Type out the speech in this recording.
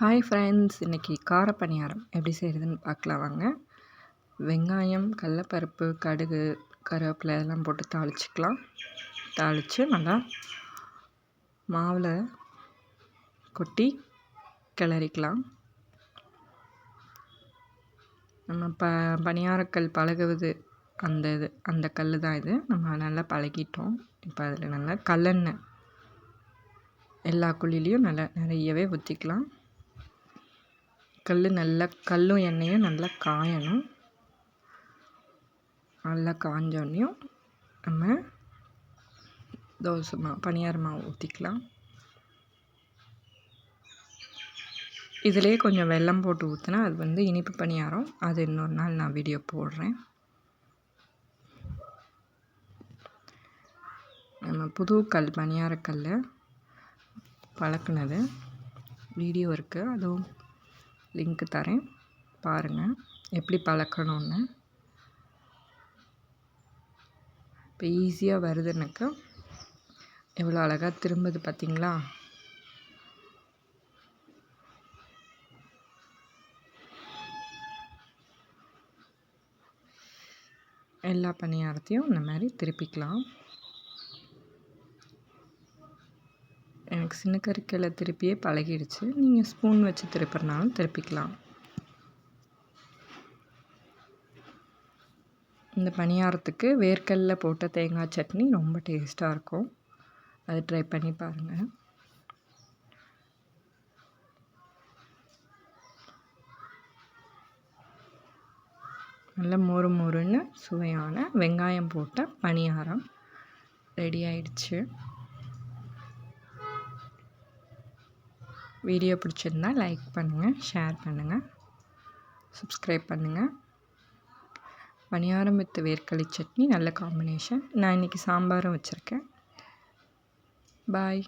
Hi friends இன்றைக்கி கார பணியாரம் எப்படி செய்கிறதுன்னு பார்க்கலாம் வாங்க. வெங்காயம் கடலப்பருப்பு கடுகு கருவேப்பிலை இதெல்லாம் போட்டு தாளிச்சிக்கலாம். தாளித்து நல்லா மாவில் கொட்டி கிளறிக்கலாம். நம்ம ப பணியாரக்கல் பழகுவது அந்த இது அந்த கல் தான் இது. நம்ம நல்லா பழகிட்டோம். இப்போ அதில் நல்லா கல்லெண்ணெய் எல்லா குழிலையும் நல்லா நிறையவே ஊற்றிக்கலாம் கல் நல்லா கல்லும் எண்ணெயும் நல்லா காயணும். நல்லா காஞ்சோடனையும் நம்ம தோசை மா பனியார மாவு ஊற்றிக்கலாம் இதிலே கொஞ்சம் வெல்லம் போட்டு ஊற்றினா அது வந்து இனிப்பு பணியாரம். அது இன்னொரு நாள் நான் வீடியோ போடுறேன். நம்ம புது கல் பணியாரக்கல்லை பழக்கினது. வீடியோ இருக்குது அதுவும் லிங்க்கு தரேன். பாருங்கள் எப்படி பழக்கணும்னு. இப்போ ஈஸியாக வருது எனக்கு. எவ்வளோ அழகாக திரும்புது பார்த்தீங்களா எல்லா பணியாரத்தையும் இந்த மாதிரி திருப்பிக்கலாம். எனக்கு சின்ன கறிக்கலை திருப்பியே பழகிடுச்சு. நீங்கள் ஸ்பூன் வச்சு திருப்புறனாலும் திருப்பிக்கலாம். இந்த பணியாரத்துக்கு வேர்க்கல்ல போட்ட தேங்காய் சட்னி ரொம்ப டேஸ்ட்டாக இருக்கும். அதை ட்ரை பண்ணி பாருங்கள் நல்ல மொறு மொறுன்னு சுவையான வெங்காயம் போட்ட பணியாரம் ரெடி ஆயிடுச்சு. வீடியோ பிடிச்சிருந்தா லைக் பண்ணுங்கள் ஷேர் பண்ணுங்கள் சப்ஸ்கிரைப் பண்ணுங்கள் பணியாரம் வித்து வேர்க்கடலை சட்னி நல்ல காம்பினேஷன் நான் இன்றைக்கி சாம்பாரும் வச்சுருக்கேன். பாய்